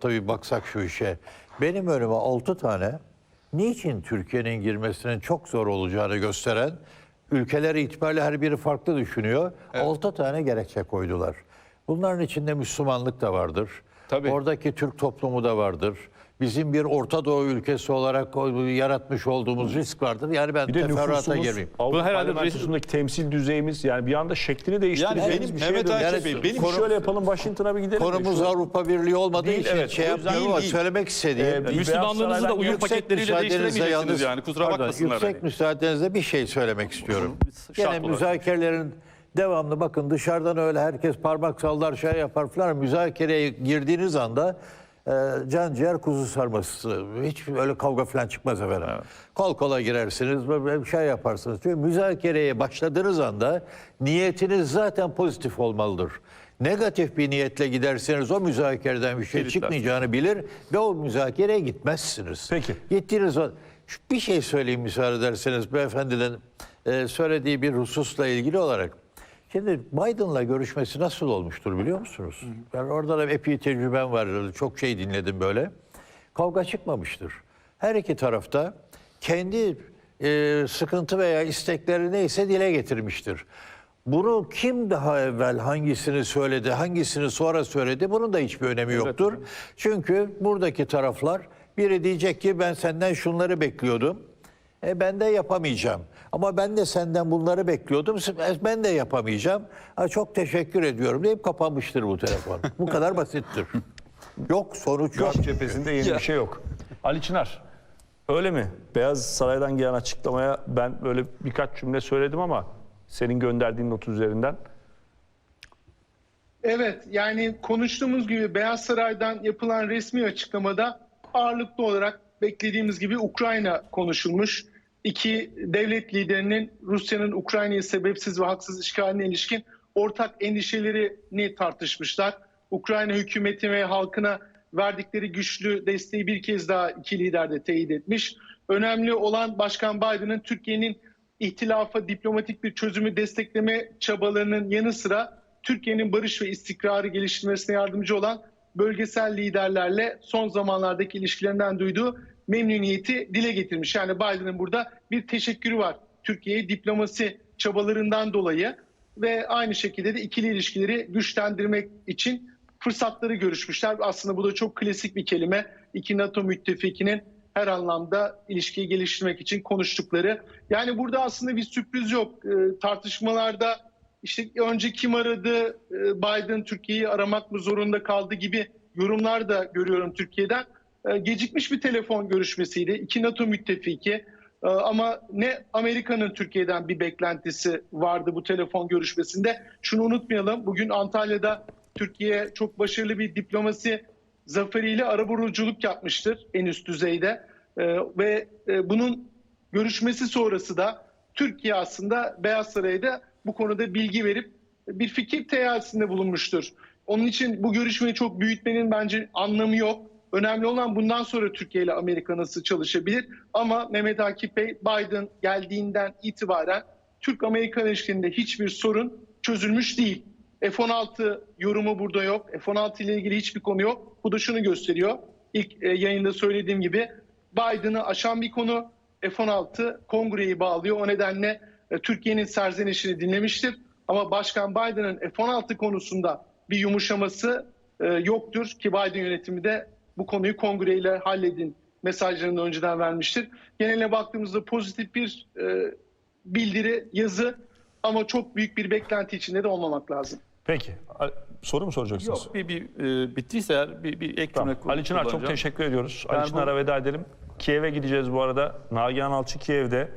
Tabii baksak şu işe. Benim önüme 6 tane niçin Türkiye'nin girmesinin çok zor olacağını gösteren ülkeler itibariyle her biri farklı düşünüyor. 6 tane gerekçe koydular. Bunların içinde Müslümanlık da vardır. Tabii. Oradaki Türk toplumu da vardır. Bizim bir Orta Doğu ülkesi olarak yaratmış olduğumuz risk vardır. Yani ben Bir de teferruata nüfusumuz, girmeyeyim. Avrupa Bu herhalde Parlamentosundaki temsil düzeyimiz yani bir anda şeklini değiştireceğimiz benim bir Mehmet dönüyor. Akif Bey, Yani benim konu- şöyle yapalım Washington'a bir gidelim. de. Konumuz Şu- Avrupa Birliği olmadığı Değil, için evet. şey yapmıyorum ama söylemek istediğim Ee, Müslümanlığınızı da uyum paketleriyle değiştiremeyeceksiniz yani. Kusura bakmasınlar. Yüksek hani. müsaadenizle bir şey söylemek istiyorum. Gene olarak. müzakerelerin devamlı bakın dışarıdan öyle herkes parmak sallar şey yapar falan müzakereye girdiğiniz anda e, can ciğer kuzu sarması hiç öyle kavga falan çıkmaz efendim. Kol kola girersiniz bir şey yaparsınız. Çünkü müzakereye başladığınız anda niyetiniz zaten pozitif olmalıdır. Negatif bir niyetle giderseniz o müzakereden bir şey Kilitler. çıkmayacağını bilir ve o müzakereye gitmezsiniz. Peki. Gittiğiniz. Şu Bir şey söyleyeyim müsaade ederseniz beyefendinin e, söylediği bir hususla ilgili olarak. Şimdi Biden'la görüşmesi nasıl olmuştur biliyor musunuz? Ben orada da epey tecrübem var. Çok şey dinledim böyle. Kavga çıkmamıştır. Her iki tarafta kendi e, sıkıntı veya istekleri neyse dile getirmiştir. Bunu kim daha evvel hangisini söyledi, hangisini sonra söyledi bunun da hiçbir önemi yoktur. Çünkü buradaki taraflar biri diyecek ki ben senden şunları bekliyordum. E ben de yapamayacağım. Ama ben de senden bunları bekliyordum. e, Ben de yapamayacağım. Ha, çok teşekkür ediyorum deyip kapanmıştır bu telefon. bu kadar basittir. Yok sonuç yok. Garp cephesinde yeni bir şey yok. Ali Çınar, öyle mi? Beyaz Saray'dan gelen açıklamaya ben böyle birkaç cümle söyledim ama senin gönderdiğin not üzerinden. Evet yani konuştuğumuz gibi Beyaz Saray'dan yapılan resmi açıklamada ağırlıklı olarak beklediğimiz gibi Ukrayna konuşulmuş. İki devlet liderinin Rusya'nın Ukrayna'yı sebepsiz ve haksız işgaline ilişkin ortak endişelerini tartışmışlar. Ukrayna hükümeti ve halkına verdikleri güçlü desteği bir kez daha iki lider de teyit etmiş. Önemli olan Başkan Biden'ın Türkiye'nin ihtilafa diplomatik bir çözümü destekleme çabalarının yanı sıra Türkiye'nin barış ve istikrarı geliştirmesine yardımcı olan bölgesel liderlerle son zamanlardaki ilişkilerinden duyduğu memnuniyeti dile getirmiş. Yani Biden'ın burada bir teşekkürü var Türkiye'ye diplomasi çabalarından dolayı ve aynı şekilde de ikili ilişkileri güçlendirmek için fırsatları görüşmüşler. Aslında bu da çok klasik bir kelime. İki NATO müttefikinin her anlamda ilişkiyi geliştirmek için konuştukları. Yani burada aslında bir sürpriz yok. Ee, tartışmalarda işte önce kim aradı, Ee, Biden Türkiye'yi aramak mı zorunda kaldı gibi yorumlar da görüyorum Türkiye'den. Ee, gecikmiş bir telefon görüşmesiydi. İki NATO müttefiki. Ee, ama ne Amerika'nın Türkiye'den bir beklentisi vardı bu telefon görüşmesinde. Şunu unutmayalım. Bugün Antalya'da Türkiye çok başarılı bir diplomasi zaferiyle arabuluculuk yapmıştır en üst düzeyde. Ee, ve e, bunun görüşmesi sonrası da Türkiye aslında Beyaz Saray'da bu konuda bilgi verip bir fikir teyarisinde bulunmuştur. Onun için bu görüşmeyi çok büyütmenin bence anlamı yok. Önemli olan bundan sonra Türkiye ile Amerika nasıl çalışabilir. Ama Mehmet Akif Bey Biden geldiğinden itibaren Türk-Amerikan ilişkilerinde hiçbir sorun çözülmüş değil. F-16 yorumu burada yok. F-16 ile ilgili hiçbir konu yok. Bu da şunu gösteriyor. İlk e, yayında söylediğim gibi Biden'ı aşan bir konu. F-16 kongreyi bağlıyor. O nedenle e, Türkiye'nin serzenişini dinlemiştir. Ama Başkan Biden'ın F-16 konusunda bir yumuşaması e, yoktur ki Biden yönetimi de bu konuyu kongreyle halledin mesajlarını önceden vermiştir. Geneline baktığımızda pozitif bir e, bildiri, yazı ama çok büyük bir beklenti içinde de olmamak lazım. Peki, soru mu soracaksınız? Yok bir, bir e, bittiyse eğer bir, bir ek Tamam. cümle Ali Çınar çok teşekkür ediyoruz. Ben Ali bu- Çınar'a veda edelim. Kiev'e gideceğiz bu arada. Nagihan Alçı Kiev'de.